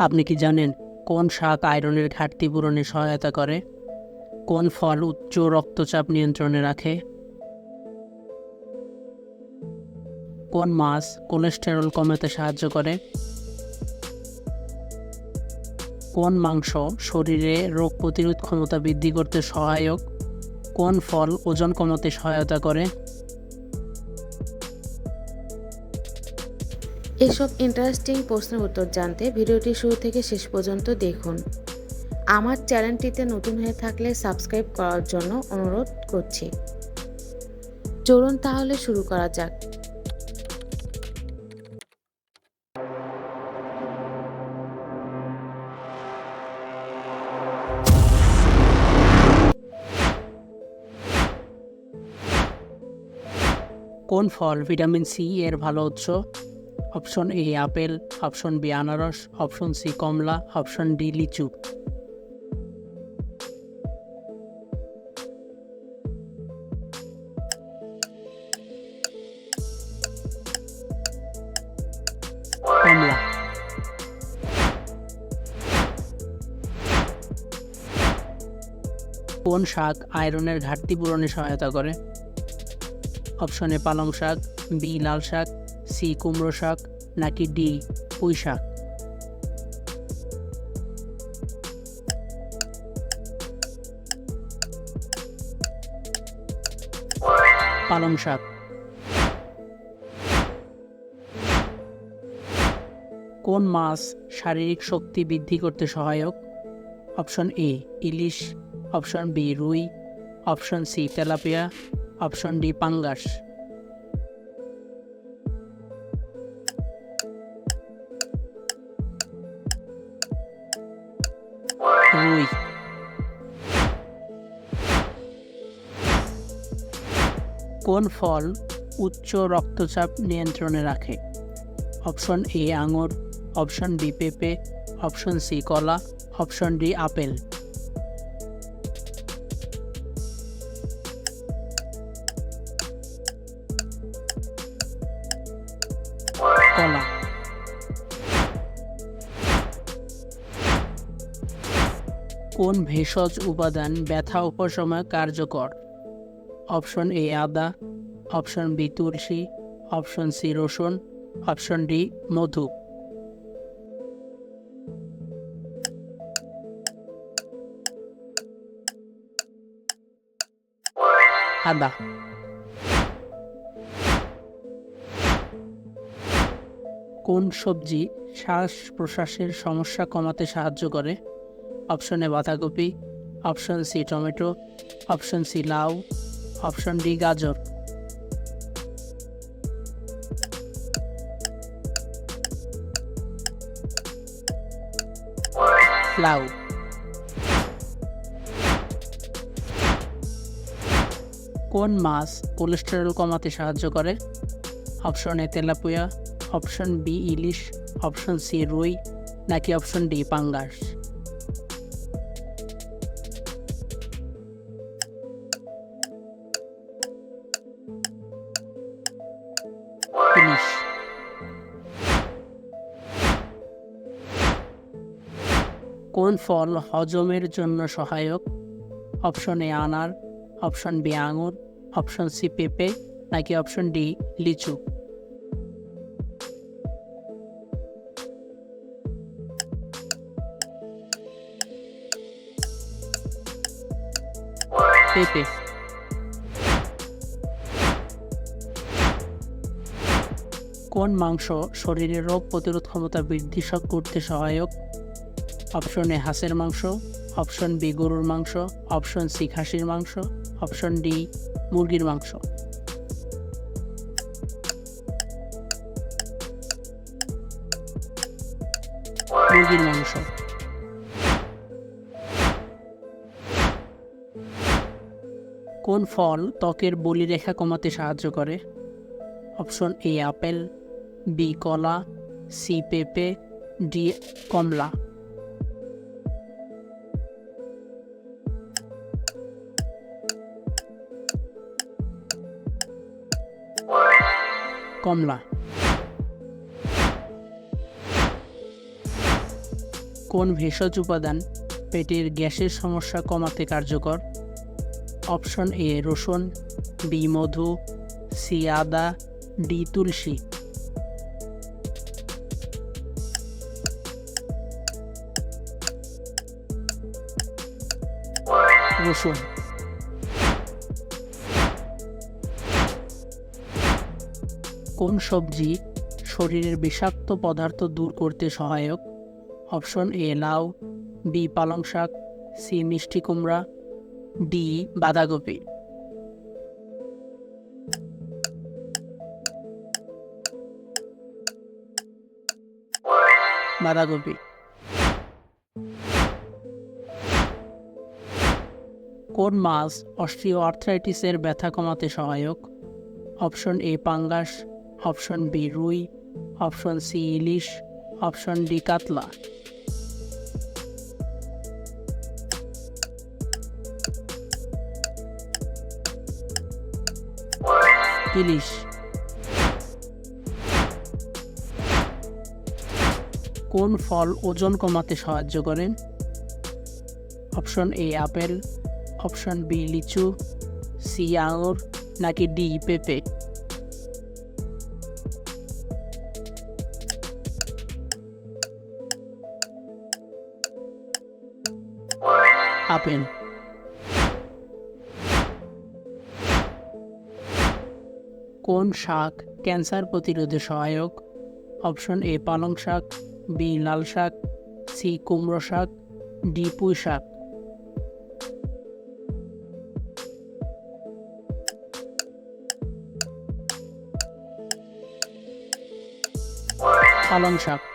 আপনি কি জানেন কোন শাক আয়রনের ঘাটতি পূরণে সহায়তা করে? কোন ফল উচ্চ রক্তচাপ নিয়ন্ত্রণে রাখে? কোন মাছ কোলেস্টেরল কমাতে সাহায্য করে? কোন মাংস শরীরে রোগ প্রতিরোধ ক্ষমতা বৃদ্ধি করতে সহায়ক? কোন ফল ওজন কমাতে সহায়তা করে? এসব ইন্টারেস্টিং প্রশ্নের উত্তর জানতে ভিডিওটি শুরু থেকে শেষ পর্যন্ত দেখুন। আমার চ্যানেলটিতে নতুন হয়ে থাকলে সাবস্ক্রাইব করার জন্য অনুরোধ করছি। চলুন তাহলে শুরু করা যাক। কোন ফল ভিটামিন সি এর ভালো উৎস? Option A apple, option B আনারস, অপশন সি কমলা, অপশন ডি লিচু। কমলা। কোন শাক আয়রনের ঘাটতি পূরণে সহায়তা করে? অপশন এ পালং শাক, বি লাল শাক সি কুমড়ো শাক নাকি ডি পুঁই শাক? পালং শাক। কোন মাছ শারীরিক শক্তি বৃদ্ধি করতে সহায়ক? অপশন এ, ইলিশ। অপশন বি, রুই। অপশন সি, তেলাপিয়া। অপশন ডি, পাঙ্গাস। রুই কোন ফল উচ্চ রক্তচাপ নিয়ন্ত্রণে রাখে? অপশন এ আঙুর, অপশন বি পেঁপে, অপশন সি কলা, অপশন ডি আপেল। কলা। কোন ভেষজ উপাদান ব্যথা উপশমে কার্যকর। অপশন এ আদা, অপশন বি তুলসী, অপশন সি রসুন, অপশন ডি মধু। আদা। কোন সবজি শ্বাস প্রশ্বাসের সমস্যা কমাতে সাহায্য করে? অপশন এ বাঁধাকপি, option C tomato, option C লাউ, অপশন ডি গাজর। লাউ। কোন মাছ কোলেস্টেরল কমাতে সাহায্য করে? অপশন এ তেলাপুয়া, অপশন বি ইলিশ, অপশন সি রুই, নাকি অপশন ডি পাঙ্গাস? কোন ফল হজমের জন্য সহায়ক? অপশন এ আনার, অপশন বি আঙুর, অপশন সি পেঁপে, নাকি অপশন ডি লিচু? পেঁপে। কোন মাংস শরীরে রোগ প্রতিরোধ ক্ষমতা বৃদ্ধি করতে সহায়ক? অপশন এ হাঁসের মাংস অপশন বি গরুর মাংস অপশন সি খাসির মাংস অপশন ডি মুরগির মাংস মুরগির মাংস কোন ফল ত্বকের বলিরেখা কমাতে সাহায্য করে? অপশন এ আপেল বি কলা সি পেঁপে ডি কমলা। কমলা। কোন ভেষজ উপাদান পেটের গ্যাসের সমস্যা কমাতে কার্যকর? অপশন এ, রসুন, বি, মধু, সি, আদা, ডি, তুলসী। রসুন। কোন সবজি শরীরের বিষাক্ত পদার্থ দূর করতে সহায়ক? অপশন এ, লাউ, বি, পালং শাক, সি, মিষ্টি কুমড়া, ডি, বাঁধাকপি। বাঁধাকপি। কোন মাছ অস্ট্রিও আর্থ্রাইটিসের ব্যথা কমাতে সহায়ক? অপশন এ, পাঙ্গাস অপশন বি রুই, অপশন সি ইলিশ, অপশন ডি কাতলা। ইলিশ। কোন ফল ওজন কমাতে সাহায্য করেন option A apple, option B লিচু, সি আঙুর, নাকি ডি পেঁপে? আপেল কোন শাক ক্যান্সার প্রতিরোধে সহায়ক? অপশন এ পালং শাক, বি লাল শাক, সি কুমড়ো শাক, ডি পুঁই শাক। পালং শাক।